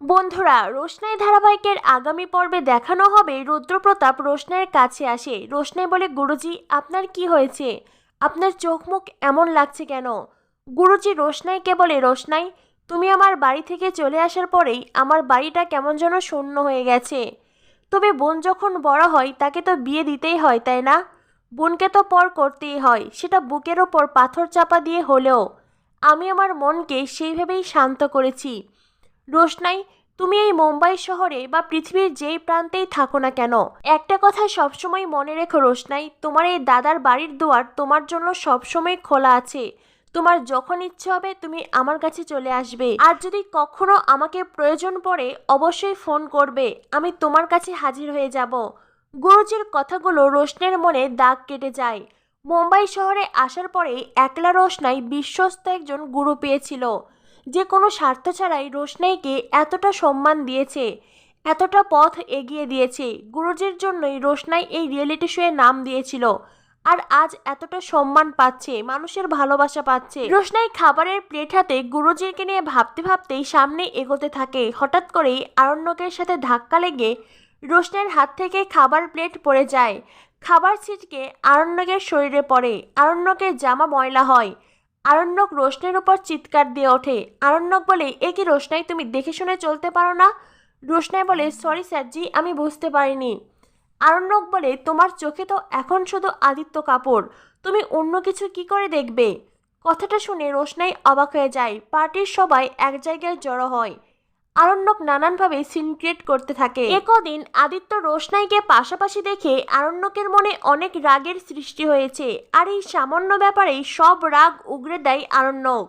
বন্ধুরা, রোশনাই ধারাবাহিকের আগামী পর্বে দেখানো হবে রুদ্রপ্রতাপ রোশনাইয়ের কাছে আসে। রোশনাই বলে, গুরুজি, আপনার কি হয়েছে? আপনার চোখ মুখ এমন লাগছে কেন? গুরুজি রোশনাইকে বলে, রোশনাই, তুমি আমার বাড়ি থেকে চলে আসার পরেই আমার বাড়িটা কেমন যেন শূন্য হয়ে গেছে। তবে বোন যখন বড় হয়, তাকে তো বিয়ে দিতেই হয়, তাই না? বোনকে তো পর করতেই হয়, সেটা বুকের ওপর পাথর চাপা দিয়ে হলেও। আমি আমার মনকে সেইভাবেই শান্ত করেছি। রোশনাই তুমি এই মুম্বাই শহরে বা পৃথিবীর যেই প্রান্তেই থাকো না কেন? একটা কথা সবসময় মনে রেখো রোশনাই, তোমার এই দাদার বাড়ির দুয়ার তোমার জন্য সবসময় খোলা আছে। তোমার যখন ইচ্ছে হবে তুমি আমার কাছে চলে আসবে। আর যদি কখনো আমাকে প্রয়োজন পড়ে, অবশ্যই ফোন করবে। আমি তোমার কাছে হাজির হয়ে যাব। গুরুজির কথাগুলো রোশনের মনে দাগ কেটে যায়। মুম্বাই শহরে আসার পরে একলা রোশনাই বিশ্বস্ত একজন গুরু পেয়েছিল। যে কোনো স্বার্থ ছাড়াই রোশনাইকে এতটা সম্মান দিয়েছে, এতটা পথ এগিয়ে দিয়েছে, গুরুজির জন্যই রোশনাই এই রিয়েলিটি শোয়ে নাম দিয়েছিল। আর আজ এতটা সম্মান পাচ্ছে, মানুষের ভালোবাসা পাচ্ছে। রোশনাই খাবারের প্লেট হাতে গুরুজিকে নিয়ে ভাবতে ভাবতেই সামনে এগোতে থাকে। হঠাৎ করেই আরণ্যকের সাথে ধাক্কা লেগে রোশনাইয়ের হাত থেকে খাবার প্লেট পড়ে যায়। খাবার ছিটকে আরণ্যকের শরীরে পড়ে। আরণ্যকের জামা ময়লা হয়। আরণ্যক রোশনের উপর চিৎকার দিয়ে ওঠে। আরণ্যক বলে, এ কি রোশনাই, তুমি দেখে শুনে চলতে পারো না? রোশনাই বলে, সরি স্যারজি, আমি বুঝতে পারিনি। আরণ্যক বলে, তোমার চোখে তো এখন শুধু আদিত্য কাপড়, তুমি অন্য কিছু কি করে দেখবে? কথাটা শুনে রোশনাই অবাক হয়ে যায়। পার্টির সবাই এক জায়গায় জড়ো হয়। আরণ্যক নানানভাবে সিন ক্রিয়েট করতে থাকে। একদিন আদিত্য রোশনাইকে পাশাপাশি দেখে আরণ্যকের মনে অনেক রাগের সৃষ্টি হয়েছে আর এই সামান্য ব্যাপারেই সব রাগ উগরে দেয় আরণ্যক।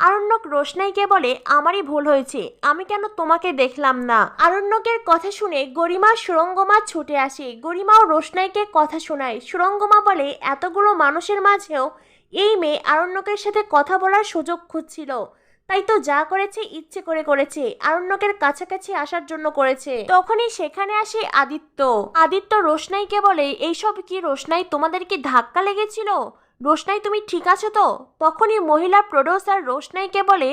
আরণ্যক রোশনাইকে বলে, আমারই ভুল হয়েছে, আমি কেন তোমাকে দেখলাম না? আরণ্যকের কথা শুনে গরিমা সুরঙ্গমা ছুটে আসে। গরিমাও রোশনাইকে কথা শোনায়। সুরঙ্গমা বলে, এতগুলো মানুষের মাঝেও এই মেয়ে আরণ্যকের সাথে কথা বলার সুযোগ খুঁজছিল। তাই তো যা করেছে ইচ্ছে করে করেছে, আরণ্যকের কাছাকাছি আসার জন্য করেছে। তখনই সেখানে আসে আদিত্য। আদিত্য রোশনাইকে বলে, এইসব কি রোশনাই, তোমাদের কি ধাক্কা লেগেছিল? রোশনাই, তুমি ঠিক আছো তো? তখনই মহিলা প্রডিউসার রোশনাইকে বলে,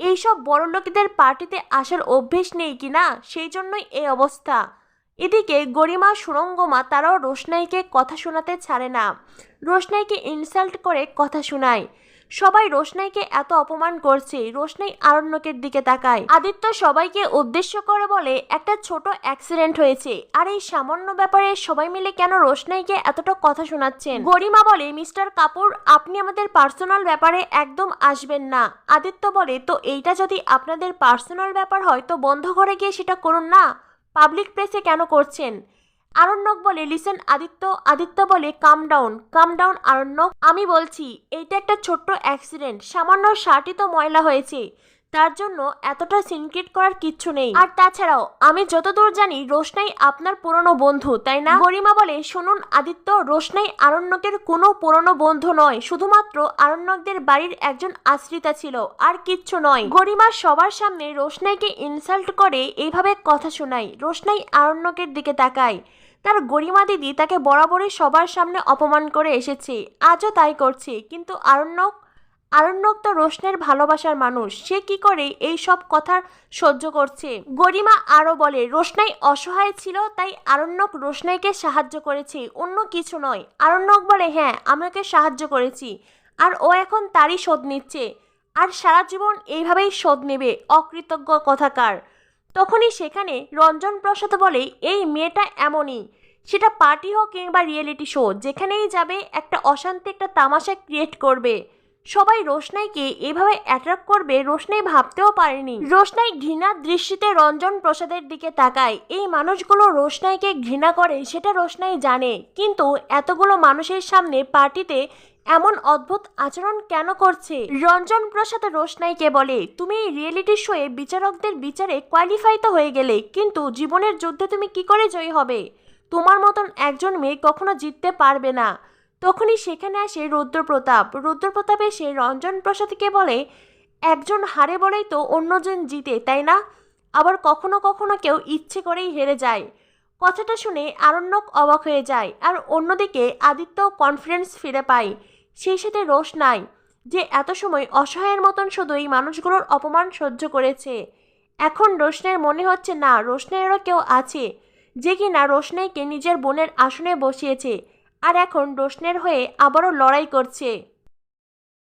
এইসব বড় লোকেদের পার্টিতে আসার অভ্যেস নেই কি না? সেই জন্যই এই অবস্থা। এদিকে গরিমা, সুরঙ্গমা, তারাও রোশনাইকে কথা শোনাতে ছাড়ে না। রোশনাইকে ইনসাল্ট করে কথা শোনায়। সবাই রোশনাইকে এত অপমান করছে, রোশনাই আরণ্যকের দিকে তাকায়। আদিত্য সবাইকে উদ্দেশ্য করে বলে, একটা ছোট অ্যাক্সিডেন্ট হয়েছে। আর এই সামান্য ব্যাপারে সবাই মিলে কেন রোশনাইকে এতটা কথা শোনাচ্ছেন? গরিমা বলে, মিস্টার কাপুর, আপনি আমাদের পার্সোনাল ব্যাপারে একদম আসবেন না। আদিত্য বলে, তো এইটা যদি আপনাদের পার্সোনাল ব্যাপার হয়, তো বন্ধ ঘরে গিয়ে সেটা করুন না? পাবলিক প্লেসে কেন করছেন? আরণ্যক বলে লিসেন আদিত্য আদিত্য বলে calm down calm down Aranyak. আমি বলছি, এইটা একটা ছোট্ট অ্যাক্সিডেন্ট সামান্য শার্টই তো ময়লা হয়েছে। তার জন্য এতটা সিনক্রেট করার কিচ্ছু নেই। আর তাছাড়াও, আমি যতদূর জানি, রোশনাই আপনার পুরনো বন্ধু, তাই না? গরিমা বলে, শুনুন আদিত্য, রোশনাই আরণ্যকের কোনো পুরনো বন্ধু নয়, শুধুমাত্র আরণ্যকদের বাড়ির একজন আশ্রিতা ছিল, আর কিচ্ছু নয়। গরিমা সবার সামনে রোশনাইকে ইনসাল্ট করে, এইভাবে কথা শোনায়। রোশনাই আরণ্যকের দিকে তাকায়। তার গরিমা দিদি তাকে বরাবরই সবার সামনে অপমান করে এসেছে। আজও তাই করছে, কিন্তু আরণ্যক আরণ্যক তো রোশনের ভালোবাসার মানুষ। সে কি করে এই সব কথা সহ্য করছে? গরিমা আরও বলে, রোশনাই অসহায় ছিল, তাই আরণ্যক রোশনাইকে সাহায্য করেছে। অন্য কিছু নয়। আরণ্যক বলে হ্যাঁ আমি ওকে সাহায্য করেছি। আর ও এখন তারই শোধ নিচ্ছে। আর সারা জীবন এইভাবেই শোধ নেবে, অকৃতজ্ঞ কথাকার। তখনই সেখানে রঞ্জন প্রসাদ বলে, এই মেয়েটা এমনই। সেটা পার্টি হোক কিংবা রিয়েলিটি শো, যেখানেই যাবে একটা অশান্তি একটা তামাশা ক্রিয়েট করবে। সবাই রোশনাইকে এভাবে অ্যাট্রাক্ট করবে রোশনাই ভাবতেও পারেনি। রোশনাই ঘৃণার দৃষ্টিতে রঞ্জন প্রসাদের দিকে তাকায়। এই মানুষগুলো রোশনাইকে ঘৃণা করে, সেটা রোশনাই জানে। কিন্তু এতগুলো মানুষের সামনে পার্টিতে এমন অদ্ভুত আচরণ কেন করছে? রঞ্জন প্রসাদ রোশনাইকে বলে, তুমি এই রিয়েলিটি শোয়ে বিচারকদের বিচারে কোয়ালিফাই তো হয়ে গেলে, কিন্তু জীবনের যুদ্ধে তুমি কি করে জয়ী হবে? তোমার মতন একজন মেয়ে কখনো জিততে পারবে না। তখনই সেখানে আসে রুদ্রপ্রতাপ। রুদ্রপ্রতাপ এসে রঞ্জন প্রসাদকে বলে, একজন হারে বলেই তো অন্যজন জিতে, তাই না? আবার কখনো কখনো কেউ ইচ্ছে করেই হেরে যায়। কথাটা শুনে আরণ্যক অবাক হয়ে যায় আর অন্যদিকে আদিত্য কনফিডেন্স ফিরে পায়। সেই সাথে রোষ নাই যে এত সময় অসহায়ের মতন শুধু এই মানুষগুলোর অপমান সহ্য করেছে। এখন রোশনের মনে হচ্ছে, না রোশনাইয়েরও কেউ আছে, যে কিনা রোশনাইকে নিজের বোনের আসনে বসিয়েছে। আর এখন রোশনের হয়ে আবারও লড়াই করছে।